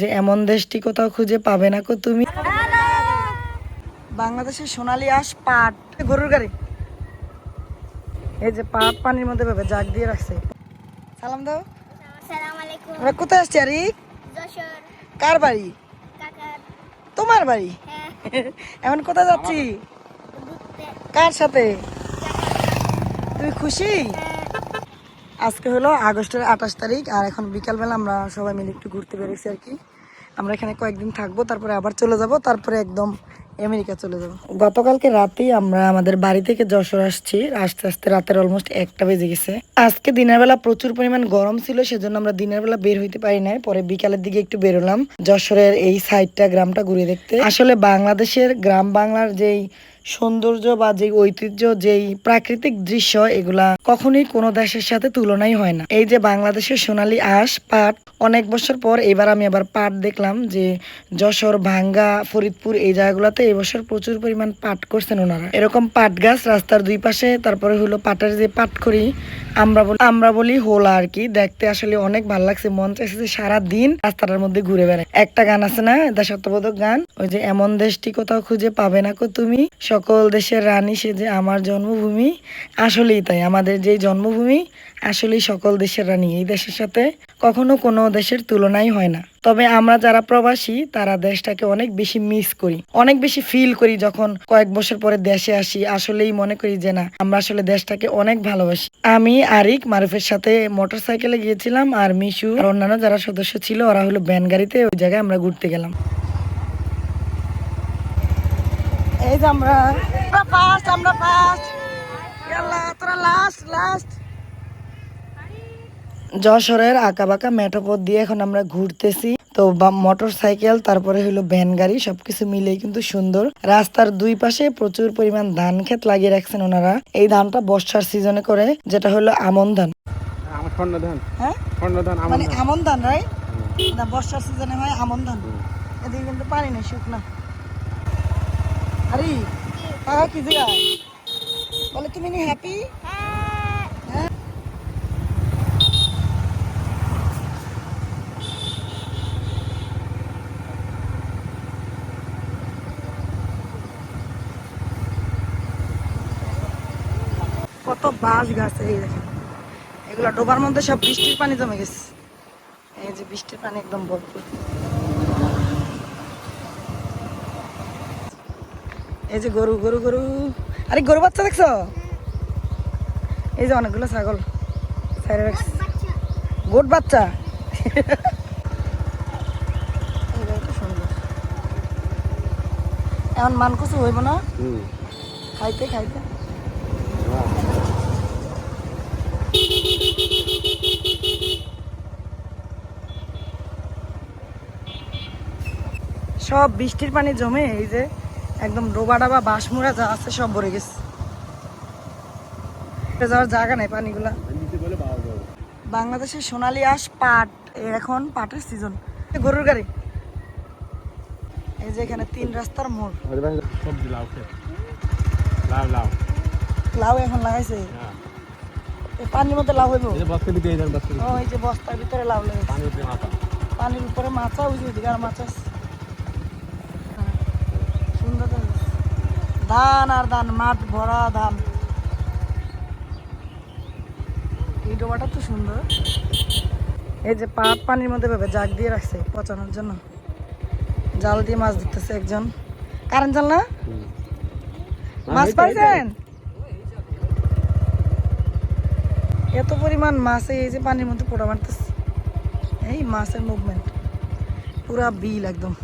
যে এমন দেশটি কোথাও খুঁজে পাবে না কো তুমি? বাংলাদেশের সোনালী আঁশ পাট। গরুর গাড়ি। এই যে পাট পানির মধ্যে ভাবে জাগ দিয়ে রাখছে। সালাম দাও। আমরা কোথায় আসছি যশোর। কার বাড়ি? তোমার বাড়ি? হ্যাঁ। এখন কোথায় যাচ্ছি? কার সাথে? তুমি খুশি? হ্যাঁ, আজকে হলো আগস্টের আঠাশ তারিখ আর এখন বিকালবেলা আমরা সবাই মিলে একটু ঘুরতে বেরোছি আর কি। আমরা এখানে কয়েকদিন থাকব, তারপরে আবার চলে যাব, তারপরে একদম আমেরিকা চলে যাব। গতকালকে রাতেই আমরা আমাদের বাড়ি থেকে যশোর আসছি, আস্তে আস্তে রাতের অলমোস্ট একটা বেজে গেছে। আজকে দিনের বেলা প্রচুর পরিমাণ গরম ছিল, সেজন্য আমরা দিনের বেলা বের হইতে পারি নাই, পরে বিকালের দিকে একটু বেরোলাম। যশোরের এই সাইডটা গ্রামটা ঘুরে দেখতে। আসলে বাংলাদেশের গ্রাম বাংলার যেই সৌন্দর্য বা যে ঐতিহ্য, যেই প্রাকৃতিক দৃশ্য, এগুলা কখনোই কোনো দেশের সাথে তুলনাই হয় না। এই যে বাংলাদেশের সোনালী আঁশ পাট, অনেক বছর পর এবার আমি আবার পাট দেখলাম যে যশোর, ভাঙ্গা, ফরিদপুর এই জায়গাগুলোতে এবছর প্রচুর পরিমাণ পাট করছেন ওনারা। এরকম পাট গাছ রাস্তার দুই পাশে, তারপরে হলো পাটের যে পাট করি আমরা বলি আমরা বলি হোলা আর কি। দেখতে আসলে অনেক ভালো লাগছে। মন চাইছে যে সারা দিন রাস্তাটার মধ্যে ঘুরে বেড়ায়। একটা গান আছে না? দেশাত্মবোধক গান। ওই যে, এমন দেশটি কোথাও খুঁজে পাবে না কো তুমি? সকল দেশের রানী সে যে আমার জন্মভূমি। আসলেই তাই। আমাদের যে জন্মভূমি আসলেই সকল দেশের রানী এই দেশের সাথে কখনো কোনো দেশের তুলনাই হয় না। তবে আমরা যারা প্রবাসী, তারা দেশটাকে অনেক বেশি মিস করি। অনেক বেশি ফিল করি যখন কয়েক বছর পরে দেশে আসি, আসলেই মনে করি যে না, আমরা আসলে দেশটাকে অনেক ভালোবাসি। আমি আরিক মারুফের সাথে মোটর সাইকেলে গিয়েছিলাম আর মিশু আর অন্যান্য যারা সদস্য ছিল, ওরা হলো ব্যান গাড়িতে ওই জায়গায় আমরা ঘুরতে গেলাম। এই যে আমরা আমরা ফার্স্ট আমরা ফার্স্ট তোরা লাস্ট লাস্ট যশোরের আঁকা বাঁকা মেঠোপথ দিয়ে এখন আমরা ঘুরতেছি। তো মোটর সাইকেল তারপরে হলো ভ্যান গাড়ি সবকিছু মিলে কিন্তু সুন্দর। রাস্তার দুই পাশে প্রচুর পরিমাণ ধান ক্ষেত লাগিয়ে রাখছেন ওনারা। এই ধানটা বর্ষার সিজনে করে যেটা হলো আমন ধান। হ্যাঁ মানে আমন বর্ষার সিজনে হয় আমন ধান। এদিকে কিন্তু পানি নেই শুকনা। আরে কি দিলা বলে তুমি হ্যাপি কত বাঁশ গাছ এই দেখেন। এগুলো ডোবার মধ্যে সব বৃষ্টির পানি জমে গেছে। এই যে বৃষ্টির পানি একদম ভরপুর। এই যে গরু গরু গরু। আরে গরু বাচ্চা দেখছ? এই যে অনেকগুলো ছাগল। গোট বাচ্চা। এই জায়গাটা সুন্দর। এখন মান কিছু হইব না? খাইতে খাইতে। সব বৃষ্টির পানি জমে এই যে একদম ডোবা ডাবা বাঁশমুড়া যা আছে সব ভরে গেছে। যাওয়ার জায়গা নাই পানিগুলা। বাংলাদেশের সোনালী আঁশ পাট এখন পাটের সিজন গরুর গাড়ি। এই যে এখানে তিন রাস্তার মোড়। লাউ লাউ লাউ এখন লাগাইছে। হ্যাঁ। পানির মধ্যে লাউ হইব। এই যে বস্তা দিতে এই ধান ও এই যে বস্তার ভিতরে মাথা। পানির উপরে মাছা ওই যে আর মাছ আছে। সুন্দর ধান আর ধান মাঠ ভরা ধান। এই ডোবাটা তো সুন্দর। এই যে পাট পানির মধ্যে ভেবে জাগ দিয়ে রাখছে পচানোর জন্য। জাল দিয়ে মাছ ধরতেছে একজন। কারেন্ট জাল না? মাছ পাইছেন? এত পরিমাণ মাছ এই যে পানির মধ্যে পোড়া মারতেছে। এই মাছের মুভমেন্ট পুরা বিল একদম।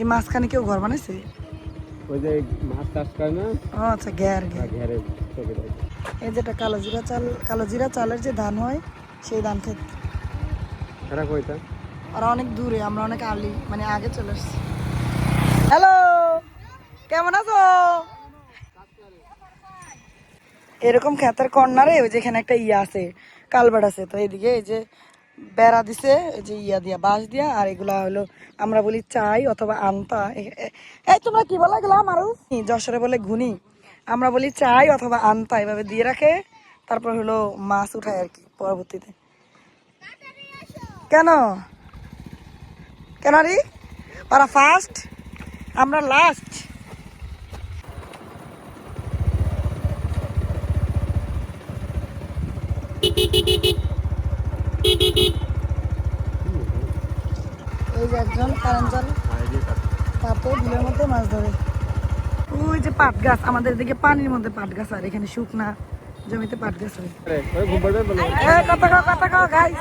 এই মাঝখানে কেউ ঘর বানাইছে? ওই যে মাছ চাষ করে না? ও আচ্ছা গ্যার গ্যার এই যেটা কালো জিরা চাল কালো জিরা চালের যে ধান হয় সেই ধান ক্ষেত এরা কইতা ওরা অনেক দূরে আমরা অনেক আর্লি মানে আগে চলে এসছি হ্যালো কেমন আছো? এরকম ক্ষেতের কর্নারে ওই যেখানে একটা ইয়া আছে কালবাট আছে, তো এইদিকে এই যে বেড়া দিছে যে ইয়া দিয়া, বাঁশ দিয়া, আর এগুলা হলো আমরা বলি চাই অথবা আনতা। এই তোমরা কি বলে গেলাম আরও যশোরে বলে ঘুনি আমরা বলি চাই অথবা আনতা, এভাবে দিয়ে রাখে, তারপর হলো মাছ উঠায় আর কি পরবর্তীতে। কেন? কেন রে ওরা ফার্স্ট? আমরা লাস্ট। এই যে একজন কারেন্ট পাতে বিলের মধ্যে মাছ ধরে। ওই যে পাট গাছ আমাদের দিকে পানির মধ্যে পাট গাছ আর এখানে শুকনা জমিতে পাট গাছ হয়। কথা কথা গাইস